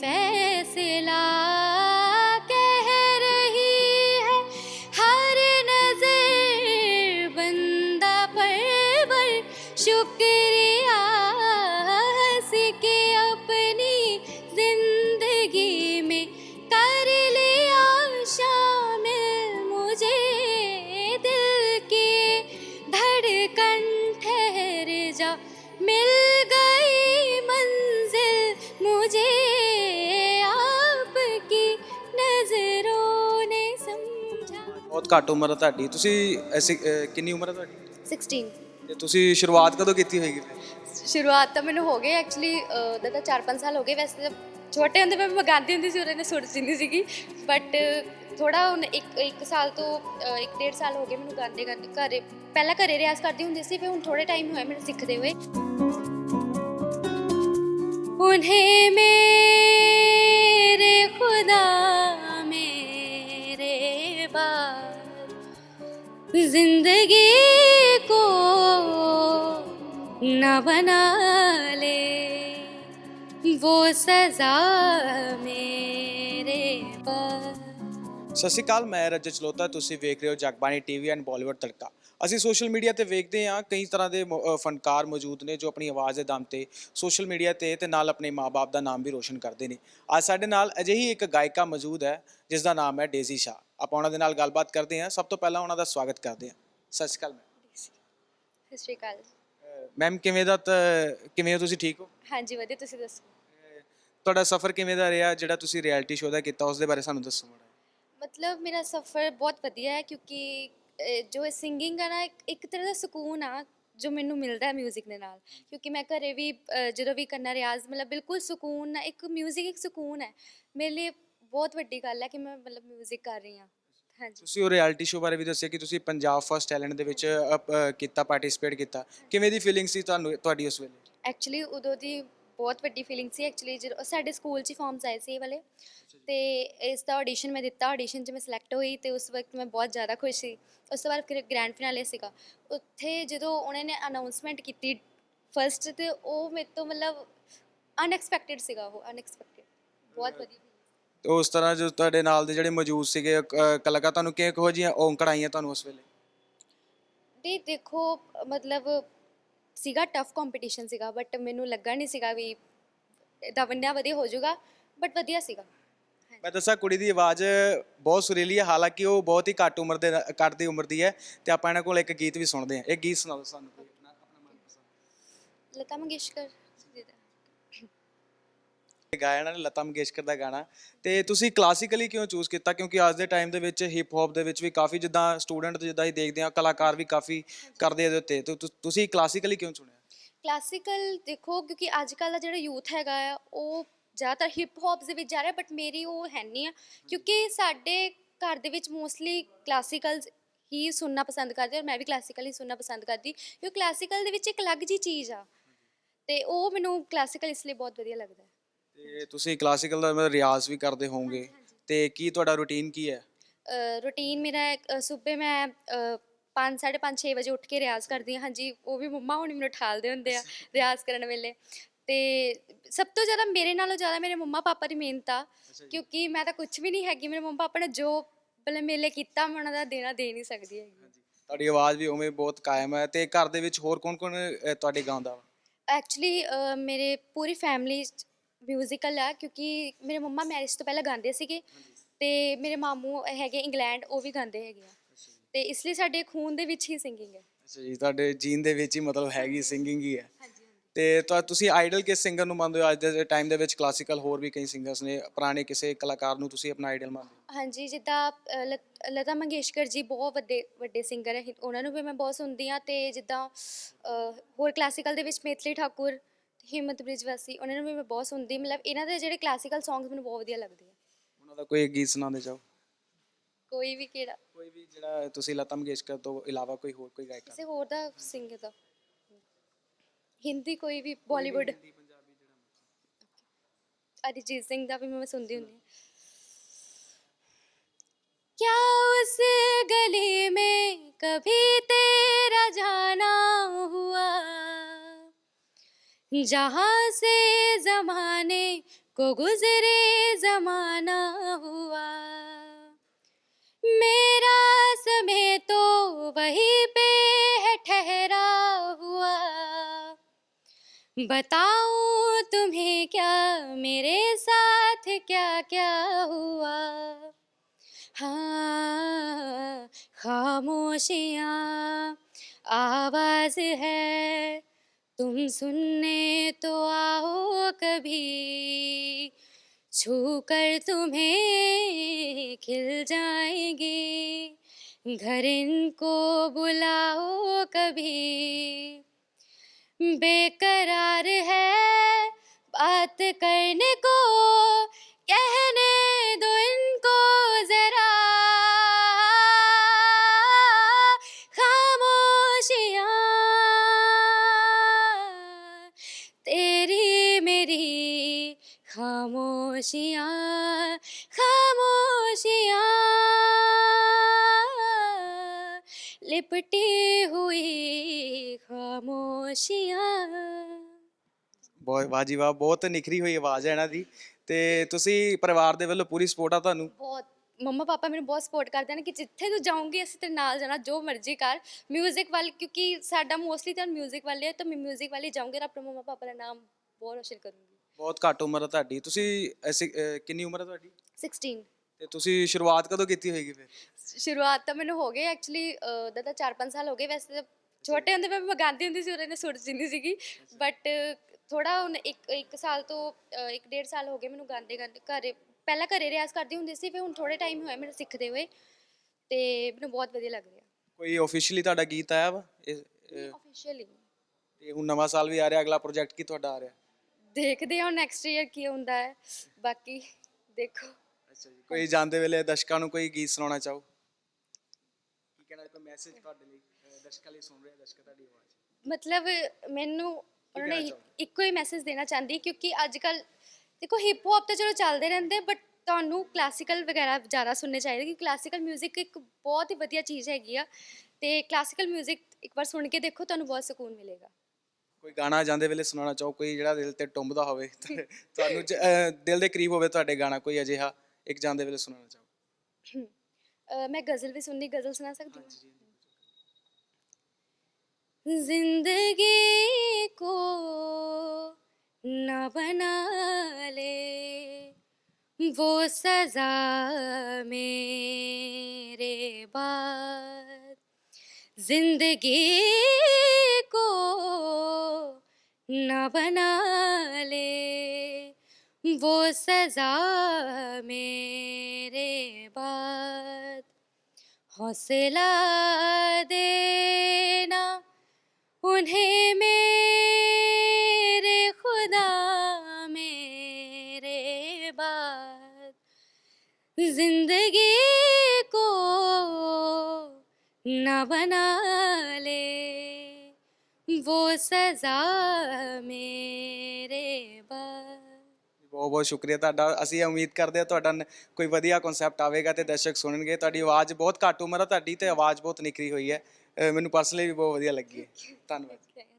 फैसला कह रही है, हर नज़र बंदा परवर शुक्रिया हंस के अपनी ज़िंदगी में कर लिया शामिल मुझे दिल की धड़कन ठहर जा, मिल ਘੱਟ ਉਮਰ ਹੈ ਤੁਹਾਡੀ ਤੁਸੀਂ ਐਸੀ ਅਹ, ਕਿੰਨੀ ਉਮਰ ਹੈ ਤੁਹਾਡੀ 16 ਤੇ ਤੁਸੀਂ ਸ਼ੁਰੂਆਤ ਕਦੋਂ ਕੀਤੀ ਹੋਏਗੀ ਫਿਰ? ਸ਼ੁਰੂਆਤ ਤਾਂ ਮੈਨੂੰ ਹੋ ਗਈ ਐਕਚੁਅਲੀ ਉਹਦਾ ਤਾਂ 4-5 ਸਾਲ ਹੋ ਗਏ ਵੈਸੇ ਤਾਂ ਛੋਟੇ ਹੁੰਦੇ ਮੈਂ ਮੈਂ ਗਾਉਂਦੀ ਹੁੰਦੀ ਸੀ ਉਹਦੇ ਨੇ ਸੁਰ ਸਿੰਦੀ ਸੀਗੀ ਬਟ ਥੋੜਾ ਹੁਣ ਇੱਕ ਇੱਕ ਸਾਲ ਤੋਂ ਅ, ਇੱਕ ਡੇਢ ਸਾਲ ਹੋ ਗਏ ਮੈਨੂੰ ਗਾਉਂਦੇ ਗਾਉਂਦੇ ਘਰੇ ਪਹਿਲਾਂ ਘਰੇ ਰਿਆਜ਼ ਕਰਦੀ ਹੁੰਦੀ ਸੀ ਫਿਰ ਹੁਣ ਥੋੜੇ ਟਾਈਮ ਹੋਇਆ ਮੈਨੂੰ ਸਿੱਖਦੇ ਹੋਏ उन्हें मेरे जिंदगी को न बना ले वो सजा मेरे बाद ਸਤਿ ਸ਼੍ਰੀ ਅਕਾਲ ਮੈਂ ਰਜਤ ਚਲੋਤਾ ਤੁਸੀਂ ਵੇਖ ਰਹੇ ਹੋ ਜਗਬਾਣੀ ਟੀਵੀ ਐਂਡ ਬਾਲੀਵੁੱਡ ਤੜਕਾ ਅਸੀਂ ਸੋਸ਼ਲ ਮੀਡੀਆ ਤੇ ਵੇਖਦੇ ਹਾਂ ਕਈ ਤਰ੍ਹਾਂ ਦੇ ਫਨਕਾਰ ਮੌਜੂਦ ਨੇ ਜੋ ਆਪਣੀ ਆਵਾਜ਼ ਦੇ ਦਮ ਤੇ ਸੋਸ਼ਲ ਮੀਡੀਆ ਤੇ ਤੇ ਨਾਲ ਆਪਣੇ ਮਾਪੇ ਦਾ ਨਾਮ ਵੀ ਰੋਸ਼ਨ ਕਰਦੇ ਨੇ। ਅੱਜ ਸਾਡੇ ਨਾਲ ਅਜਿਹੀ ਇੱਕ ਗਾਇਕਾ ਮੌਜੂਦ ਹੈ ਜਿਸ ਦਾ ਨਾਮ ਹੈ ਡੇਜ਼ੀ ਸ਼ਾ ਆਪਾਂ ਉਹਨਾਂ ਦੇ ਨਾਲ ਗੱਲਬਾਤ ਕਰਦੇ ਹਾਂ। ਸਭ ਤੋਂ ਪਹਿਲਾਂ ਉਹਨਾਂ ਦਾ ਸਵਾਗਤ ਕਰਦੇ ਹਾਂ। ਸਤਿ ਸ਼੍ਰੀ ਅਕਾਲ ਸਤਿ ਸ਼੍ਰੀ ਅਕਾਲ। ਮੈਮ ਕਿਵੇਂ ਦਾ ਕਿਵੇਂ ਹੋ ਤੁਸੀਂ ਠੀਕ ਹੋ? ਹਾਂਜੀ ਵਧੀਆ। ਤੁਸੀਂ ਦੱਸੋ? ਤੁਹਾਡਾ ਸਫ਼ਰ ਕਿਵੇਂ ਦਾ ਰਿਹਾ? ਜਿਹੜਾ ਤੁਸੀਂ ਰਿਐਲਿਟੀ ਸ਼ੋਅ ਦਾ ਕੀਤਾ ਉਸ ਦੇ ਬਾਰੇ ਸਾਨੂੰ ਦੱਸੋ। ਮਤਲਬ ਮੇਰਾ ਸਫ਼ਰ ਬਹੁਤ ਵਧੀਆ ਹੈ ਕਿਉਂਕਿ ਜੋ ਸਿੰਗਿੰਗ ਆ ਨਾ ਇੱਕ- ਇੱਕ ਤਰ੍ਹਾਂ ਦਾ ਸਕੂਨ ਆ ਜੋ ਮੈਨੂੰ ਮਿਲਦਾ ਹੈ 뮤직 ਦੇ ਨਾਲ ਕਿਉਂਕਿ ਮੈਂ ਘਰੇ ਵੀ ਅਹ, ਜਦੋਂ ਵੀ ਕਰਨਾ ਰਿਆਜ਼ ਮਤਲਬ ਬਿਲਕੁਲ ਸਕੂਨ ਆ ਇੱਕ 뮤직 ਇੱਕ ਸਕੂਨ ਹੈ ਮੇਰੇ ਲਈ ਬਹੁਤ ਵੱਡੀ ਗੱਲ ਹੈ ਕਿ ਮੈਂ ਮਤਲਬ 뮤직 ਕਰ ਰਹੀ ਹਾਂ ਹਾਂਜੀ ਤੁਸੀਂ ਉਹ ਰਿਐਲਿਟੀ ਸ਼ੋਅ ਬਾਰੇ ਵੀ ਦੱਸਿਆ ਕਿ ਤੁਸੀਂ ਪੰਜਾਬ ਫਸਟ ਟੈਲੈਂਟ ਦੇ ਵਿੱਚ ਅ, ਅ, ਕੀਤਾ ਪਾਰਟਿਸਿਪੇਟ ਕੀਤਾ ਕਿਵੇਂ ਦੀ ਫੀਲਿੰਗ ਸੀ ਤੁਹਾਨੂੰ ਤੁਹਾਡੀ ਉਸ ਵੇਲੇ ਐਕਚੁਅਲੀ ਉਦੋਂ ਦੀ ਬਹੁਤ ਵੱਡੀ ਫੀਲਿੰਗ ਸੀ ਐਕਚੁਅਲੀ ਜਦੋਂ ਸਾਡੇ ਸਕੂਲ 'ਚ ਹੀ ਫਾਰਮਸ ਆਏ ਸੀ ਇਹ ਵਾਲੇ ਤੇ ਇਸ ਦਾ ਆਡੀਸ਼ਨ ਮੈਂ ਦਿੱਤਾ ਆਡੀਸ਼ਨ 'ਚ ਮੈਂ ਸਿਲੈਕਟ ਹੋਈ ਤੇ ਉਸ ਵਕਤ ਮੈਂ ਬਹੁਤ ਜ਼ਿਆਦਾ ਖੁਸ਼ ਸੀ। ਉਸ ਤੋਂ ਬਾਅਦ ਫਿਰ ਗ੍ਰੈਂਡ ਫਿਨਾਲੇ ਸੀਗਾ। ਉੱਥੇ ਜਦੋਂ ਉਹਨਾਂ ਨੇ ਅਨਾਉਂਸਮੈਂਟ ਕੀਤੀ ਫਰਸਟ ਤੇ ਉਹ ਮੇਰੇ ਤੋਂ ਮਤਲਬ ਅਨਐਕਸਪੈਕਟਿਡ ਸੀਗਾ ਉਹ ਅਨਐਕਸਪੈਕਟਿਡ ਬਹੁਤ ਵਧੀਆ ਤੇ ਉਸ ਤਰ੍ਹਾਂ ਜੋ ਤੁਹਾਡੇ ਨਾਲ ਦੇ ਜਿਹੜੇ ਮੌਜੂਦ ਸੀਗੇ ਅ, ਕਲਾਕਾਰ ਤੁਹਾਨੂੰ ਕਿ ਕਿਹੋ ਜਿਹੀਆਂ ਔਂਕੜ ਆਈਆਂ ਤੁਹਾਨੂੰ ਉਸ ਵੇਲੇ? ਨਹੀਂ ਦੇਖੋ ਮਤਲਬ ਸੀਗਾ ਟਫ ਕੰਪੀਟੀਸ਼ਨ ਸੀਗਾ ਬਟ ਮੈਨੂੰ ਲੱਗਾ ਨਹੀਂ ਸੀਗਾ ਵੀ ਦਾ ਵੰਡਿਆ ਵਧੀਆ ਹੋ ਜਾਊਗਾ ਬਟ ਵਧੀਆ ਸੀਗਾ। ਮੈਂ ਦੱਸਾਂ ਕੁੜੀ ਦੀ ਆਵਾਜ਼ ਬਹੁਤ ਸੁਰੀਲੀ ਹੈ ਹਾਲਾਂਕਿ ਉਹ ਬਹੁਤ ਹੀ ਘੱਟ ਉਮਰ ਦੇ ਘੱਟ ਦੀ ਉਮਰ ਦੀ ਹੈ ਤੇ ਆਪਾਂ ਇਹਨਾਂ ਕੋਲ ਇੱਕ ਗੀਤ ਵੀ ਸੁਣਦੇ ਹਾਂ। ਇੱਕ ਗੀਤ ਸੁਣਾ ਦਿਓ ਸਾਨੂੰ ਕੋਈ ਆਪਣਾ ਆਪਣਾ ਮਨਪਸੰਦ। ਲਤਾ ਮੰਗੇਸ਼ਕਰ ਜੀ ਦਾ। ਇਹ ਗਾਇਆ ਇਹਨਾਂ ਨੇ ਲਤਾ ਮੰਗੇਸ਼ਕਰ ਦਾ ਗਾਣਾ। ਤੇ ਤੁਸੀਂ ਕਲਾਸੀਕਲੀ ਕਿਉਂ ਚੂਜ਼ ਕੀਤਾ? ਕਿਉਂਕਿ ਅੱਜ ਦੇ ਟਾਈਮ ਦੇ ਵਿੱਚ ਹਿਪ ਹੌਪ ਦੇ ਵਿੱਚ ਵੀ ਕਾਫੀ ਜਿੱਦਾਂ ਸਟੂਡੈਂਟ ਜਿੱਦਾਂ ਹੀ ਦੇਖਦੇ ਆ ਕਲਾਕਾਰ ਵੀ ਕਾਫੀ ਕਰਦੇ ਆ ਇਹਦੇ ਉੱਤੇ। ਤੇ ਤੁਸੀਂ ਕਲਾਸੀਕਲੀ ਕਿਉਂ ਚੁਣਿਆ? ਕਲਾਸੀਕਲ ਦੇਖੋ ਕਿਉਂਕਿ ਅੱਜ ਕੱਲ੍ਹ ਦਾ ਜਿਹੜਾ ਯੂਥ ਹੈਗਾ ਆ ਉਹ ਜ਼ਿਆਦਾਤਰ ਹਿਪ ਹੌਪ ਦੇ ਵਿੱਚ ਜਾ ਰਿਹਾ ਬਟ ਮੇਰੀ ਉਹ ਹੈ ਨਹੀਂ ਆ। ਕਿਉਂਕਿ ਸਾਡੇ ਘਰ ਦੇ ਵਿੱਚ ਮੋਸਟਲੀ ਕਲਾਸੀਕਲ ਹੀ ਸੁਣਨਾ ਪਸੰਦ ਕਰਦੇ ਔਰ ਮੈਂ ਵੀ ਕਲਾਸੀਕਲ ਹੀ ਸੁਣਨਾ ਪਸੰਦ ਕਰਦੀ। ਕਿਉਂਕਿ ਕਲਾਸੀਕਲ ਦੇ ਵਿੱਚ ਇੱਕ ਅਲੱਗ ਜੀ ਚੀਜ਼ ਆ। ਤੇ ਉਹ ਮੈਨੂੰ ਕਲਾਸੀਕਲ ਇਸ ਲਈ ਬਹੁਤ ਵਧੀਆ ਲੱਗਦਾ। ਤੇ ਤੁਸੀਂ ਕਲਾਸੀਕਲ ਦਾ ਮਤਲਬ ਰਿਆਜ਼ ਵੀ ਕਰਦੇ ਹੋਵੋਗੇ। ਤੇ ਕੀ ਤੁਹਾਡਾ ਰੁਟੀਨ ਕੀ ਹੈ? ਰੂਟੀਨ ਮੇਰਾ ਸਵੇਰੇ ਮੈਂ 5 5:30 6 ਵਜੇ ਉੱਠ ਕੇ ਰਿਆਜ਼ ਕਰਦੀ ਹਾਂ। ਹਾਂਜੀ ਉਹ ਵੀ ਮੰਮਾ ਹੁਣੀ ਮੈਨੂੰ ਠਾਲਦੇ ਹੁੰਦੇ ਆ ਰਿਆਜ਼ ਕਰਨ ਵੇਲੇ। ਤੇ ਸਭ ਤੋਂ ਜ਼ਿਆਦਾ ਮੇਰੇ ਨਾਲੋਂ ਜ਼ਿਆਦਾ ਮੇਰੇ ਮੰਮਾ ਪਾਪਾ ਦੀ ਮਿਹਨਤ ਆ ਕਿਉਂਕਿ ਮੈਂ ਤਾਂ ਕੁਝ ਵੀ ਨਹੀਂ ਹੈਗੀ ਮੇਰੇ ਮੰਮਾ ਪਾਪਾ ਨੇ ਜੋ ਮਤਲਬ ਮੇਲੇ ਕੀਤਾ ਮੈਂ ਉਹਨਾਂ ਦਾ ਦੇਣਾ ਦੇ ਨਹੀਂ ਸਕਦੀ ਹੈਗੀ। ਤੁਹਾਡੀ ਆਵਾਜ਼ ਵੀ ਉਵੇਂ ਬਹੁਤ ਕਾਇਮ ਹੈ ਤੇ ਘਰ ਦੇ ਵਿੱਚ ਹੋਰ ਕੌਣ-ਕੌਣ ਤੁਹਾਡੇ ਗਾਉਂਦਾ ਵਾ? ਐਕਚੁਅਲੀ ਮੇਰੇ ਪੂਰੀ ਫੈਮਿਲੀ ਮਿਊਜ਼ੀਕਲ ਆ ਕਿਉਂਕਿ ਮੇਰੇ ਮੰਮਾ ਮੈਰਿਜ ਤੋਂ ਪਹਿਲਾਂ ਗਾਉਂਦੇ ਸੀਗੇ ਤੇ ਮੇਰੇ ਮਾਮੂ ਹੈਗੇ ਇੰਗਲੈਂਡ ਉਹ ਵੀ ਗਾਉਂਦੇ ਹੈਗੇ ਆ। ਤੇ ਇਸ ਲਈ ਸਾਡੇ ਖੂਨ ਦੇ ਵਿੱਚ ਹੀ ਸਿੰਗਿੰਗ ਹੈ। ਅੱਛਾ ਜੀ ਤੁਹਾਡੇ ਜੀਨ ਦੇ ਵਿੱਚ ਹੀ ਮਤਲਬ ਹੈਗੀ ਸਿੰਗਿੰਗ ਹੀ ਹੈ। ਤੇ ਤੁਸੀਂ ਆਈਡਲ ਕਿਸ ਸਿੰਗਰ ਨੂੰ ਮੰਨਦੇ ਹੋ? ਅੱਜ ਦੇ ਟਾਈਮ ਦੇ ਵਿੱਚ ਕਲਾਸੀਕਲ ਹੋਰ ਵੀ ਕਈ ਸਿੰਗਰਸ ਨੇ ਪੁਰਾਣੇ ਕਿਸੇ ਕਲਾਕਾਰ ਨੂੰ ਤੁਸੀਂ ਆਪਣਾ ਆਈਡਲ ਮੰਨਦੇ ਹੋ? ਹਾਂਜੀ ਜਿੱਦਾਂ ਲਤ- ਮੰਗੇਸ਼ਕਰ ਜੀ ਬਹੁਤ ਵੱਡੇ ਵੱਡੇ ਸਿੰਗਰ ਹੈ। ਉਹਨਾਂ ਨੂੰ ਵੀ ਮੈਂ ਬਹੁਤ ਸੁਣਦੀ ਆ ਤੇ ਜਿੱਦਾਂ ਹੋਰ ਕਲਾਸੀਕਲ ਦੇ ਵਿੱਚ ਮੇਥਲੀ ਠਾਕੁਰ ਹਿੰਮਤ ਬ੍ਰਿਜਵਾਸੀ ਉਹਨਾਂ ਨੂੰ ਵੀ ਮੈਂ ਬਹੁਤ ਸੁਣਦੀ ਮਤਲਬ ਇਹਨਾਂ ਦੇ ਜਿਹੜੇ ਕਲਾਸੀਕਲ ਸੌਂਗਸ ਮੈਨੂੰ ਬਹੁਤ ਵਧੀਆ ਲੱਗਦੇ ਆ। ਉਹਨਾਂ ਦਾ ਕੋਈ ਗੀਤ ਸੁਣਾਉਂਦੇ ਚਾਹੋ ਕੋਈ ਵੀ ਕਿਹੜਾ? ਕੋਈ ਵੀ ਜਿਹੜਾ ਤੁਸੀਂ ਲਤਾ ਮੰਗੇਸ਼ਕਰ ਤੋਂ ਇਲਾਵਾ ਕੋਈ ਹੋਰ ਕੋਈ ਗਾਇਕ ਕਿਸੇ ਹੋਰ ਦਾ ਸਿੰਗਰ ਦਾ। ਹਿੰਦੀ ਕੋਈ ਵੀ ਬਾਲੀਵੁੱਡ ਅਰਿਜੀਤ ਸਿੰਘ ਦਾ ਵੀ ਮੈਂ ਸੁਣਦੀ ਹੁੰਦੀ ਹਾਂ क्या उस गली में कभी तेरा जाना हुआ जहाँ से जमाने को गुजरे जमाना हुआ मेरा समय तो वहीं पे बताऊँ तुम्हें क्या, मेरे साथ क्या क्या हुआ? हाँ खामोशियाँ, आवाज़ है, तुम सुनने तो आओ कभी। छू कर तुम्हें खिल जाएँगे, घर इनको बुलाओ कभी। बेकरार है बात करने को, कहने दो इनको जरा। खामोशियाँ, तेरी मेरी खामोशियाँ खामोशियाँ। लिपटी हुई ਖਾਮੋਸ਼ੀਆਂ ਬਹੁਤ ਵਾਹ ਜੀ ਵਾਹ ਬਹੁਤ ਨਿਖਰੀ ਹੋਈ ਆਵਾਜ਼ ਹੈ ਇਹਨਾਂ ਦੀ ਤੇ ਤੁਸੀਂ ਪਰਿਵਾਰ ਦੇ ਵੱਲੋਂ ਪੂਰੀ ਸਪੋਰਟ ਆ ਤੁਹਾਨੂੰ ਬਹੁਤ ਮੰਮਾ ਪਾਪਾ ਮੈਨੂੰ ਬਹੁਤ ਸਪੋਰਟ ਕਰਦੇ ਨੇ ਕਿ ਜਿੱਥੇ ਤੂੰ ਜਾਊਂਗੀ ਅਸੀਂ ਤੇਰੇ ਨਾਲ ਜਾਣਾ ਜੋ ਮਰਜ਼ੀ ਕਰ 뮤직 ਵੱਲ ਕਿਉਂਕਿ ਸਾਡਾ ਮੋਸਟਲੀ ਤਾਂ 뮤직 ਵੱਲ ਹੈ ਤਾਂ ਮੈਂ 뮤직 ਵੱਲ ਹੀ ਜਾਊਂਗੀ ਔਰ ਆਪਣੇ ਮੰਮਾ ਪਾਪਾ ਦਾ ਨਾਮ ਬਹੁਤ ਰੋਸ਼ਨ ਕਰੂੰਗੀ ਬਹੁਤ ਘੱਟ ਉਮਰ ਹੈ ਤੁਹਾਡੀ ਤੁਸੀਂ ਐਸੀ ਅਹ, ਕਿੰਨੀ ਉਮਰ ਹੈ ਤੁਹਾਡੀ 16 ਤੇ ਤੁਸੀਂ ਸ਼ੁਰੂਆਤ ਕਦੋਂ ਕੀਤੀ ਹੋਏਗੀ ਫਿਰ ਸ਼ੁਰੂਆਤ ਤਾਂ ਮੈਨੂੰ ਹੋ ਗਈ ਐਕਚੁਅਲੀ ਉਹਦਾ ਤਾਂ 4-5 ਸਾਲ ਹੋ ਗਏ ਵੈਸੇ ਤਾਂ ਛੋਟੇ ਹੁੰਦੇ ਮੈਂ ਮੈਂ ਗਾਉਂਦੀ ਹੁੰਦੀ ਸੀ ਉਹਦੇ ਨੇ ਸੁਰ ਜਿੰਦੀ ਸੀਗੀ। ਬਟ ਥੋੜਾ ਹੁਣ ਇੱਕ ਇੱਕ ਸਾਲ ਤੋਂ ਅ, ਇੱਕ ਡੇਢ ਸਾਲ ਹੋ ਗਏ ਮੈਨੂੰ ਗਾਉਂਦੇ ਗਾਉਂਦੇ ਘਰੇ ਪਹਿਲਾਂ ਘਰੇ ਰਿਆਜ਼ ਕਰਦੀ ਹੁੰਦੀ ਸੀ ਫਿਰ ਹੁਣ ਥੋੜੇ ਟਾਈਮ ਹੋਇਆ ਮੈਨੂੰ ਸਿੱਖਦੇ ਹੋਏ। ਤੇ ਮੈਨੂੰ ਬਹੁਤ ਵਧੀਆ ਲੱਗ ਰਿਹਾ। ਕੋਈ ਆਫੀਸ਼ੀਅਲੀ ਤੁਹਾਡਾ ਗੀਤ ਆਇਆ ਵਾ? ਇਹ, ਅਹ, ਆਫੀਸ਼ੀਅਲੀ ਤੇ ਹੁਣ ਨਵਾਂ ਸਾਲ ਵੀ ਆ ਰਿਹਾ ਅਗਲਾ ਪ੍ਰੋਜੈਕਟ ਕੀ ਤੁਹਾਡਾ ਆ ਰਿਹਾ? ਦੇਖਦੇ ਹਾਂ ਨੈਕਸਟ ਈਅਰ ਕੀ ਹੁੰਦਾ ਹੈ। ਬਾਕੀ ਦੇਖੋ। ਅੱਛਾ ਜੀ ਕੋਈ ਜਾਂਦੇ ਵੇਲੇ ਦਰਸ਼ਕਾਂ ਨੂੰ ਕੋਈ ਗੀਤ ਸੁਣਾਉਣਾ ਚਾਹੋ? ਕੀ ਕਹਿਣਾ ਕੋਈ ਮੈਸੇਜ ਤੁਹਾਡੇ ਲਈ? ਦਰਸ਼ਕਾਂ ਲਈ ਸੁਣ ਰਹੇ ਆ, ਦਰਸ਼ਕ ਤੁਹਾਡੀ ਆਵਾਜ਼ ਮਤਲਬ ਮੈਨੂੰ ਉਹਨਾਂ ਕਹਿਣਾ ਨੇ ਚਾਹੋਗੇ? ਇੱਕੋ ਹੀ ਮੈਸੇਜ ਦੇਣਾ ਚਾਹੁੰਦੀ ਕਿਉਂਕਿ ਅੱਜ ਕੱਲ ਦੇਖੋ ਹਿਪ ਹੌਪ ਤਾਂ ਚਲੋ ਚੱਲਦੇ ਰਹਿੰਦੇ ਬਟ ਤੁਹਾਨੂੰ ਕਲਾਸੀਕਲ ਵਗੈਰਾ ਜ਼ਿਆਦਾ ਸੁਣਨੇ ਚਾਹੀਦੇ ਕਿ ਕਲਾਸੀਕਲ 뮤직 ਇੱਕ ਬਹੁਤ ਹੀ ਵਧੀਆ ਚੀਜ਼ ਹੈਗੀ ਆ ਤੇ ਕਲਾਸੀਕਲ 뮤직 ਇੱਕ ਵਾਰ ਸੁਣ ਕੇ ਦੇਖੋ ਤੁਹਾਨੂੰ ਬਹੁਤ ਸਕੂਨ ਮਿਲੇਗਾ ਕੋਈ ਗਾਣਾ ਜਾਂਦੇ ਵੇਲੇ ਸੁਣਾਉਣਾ ਚਾਹੋ ਕੋਈ ਜਿਹੜਾ ਦਿਲ ਤੇ ਟੁੰਬਦਾ ਹੋਵੇ ਤੇ ਤੁਹਾਨੂੰ ਜ- ਅਹ, ਦਿਲ ਦੇ ਕਰੀਬ ਹੋਵੇ ਤੁਹਾਡੇ ਗਾਣਾ ਕੋਈ ਅਜਿਹਾ ਇੱਕ ਜਾਂਦੇ ਵੇਲੇ ਸੁਣਾਉਣਾ ਚਾਹੋ ਅਹ ਮੈਂ ਗਜ਼ਲ ਵੀ ਸੁਣਨੀ ਗਜ਼ਲ ਸੁਣਾ ਸਕਦੀ ਹਾਂ ज़िंदगी को न बना ले, वो सजा मेरे बाद। ज़िंदगी को न बना ले, वो सजा मेरे बाद। हौसला देना उन्हें मेरे खुदा मेरे बाद जिंदगी को न बना ले वो सजा मेरे बाद ਬਹੁਤ ਬਹੁਤ ਸ਼ੁਕਰੀਆ ਤੁਹਾਡਾ ਅਸੀਂ ਉਮੀਦ ਕਰਦੇ ਹਾਂ ਤੁਹਾਡਾ ਨ- ਕੋਈ ਵਧੀਆ ਕਨਸੈਪਟ ਆਵੇਗਾ ਤੇ ਦਰਸ਼ਕ ਸੁਣਨਗੇ ਤੁਹਾਡੀ ਆਵਾਜ਼ ਬਹੁਤ ਘੱਟ ਉਮਰ ਆ ਤੁਹਾਡੀ ਤੇ ਆਵਾਜ਼ ਬਹੁਤ ਨਿਖਰੀ ਹੋਈ ਹੈ ਅਹ ਮੈਨੂੰ ਪਰਸਨਲੀ ਵੀ ਬਹੁਤ ਵਧੀਆ ਲੱਗੀ ਹੈ। ਧੰਨਵਾਦ। Thank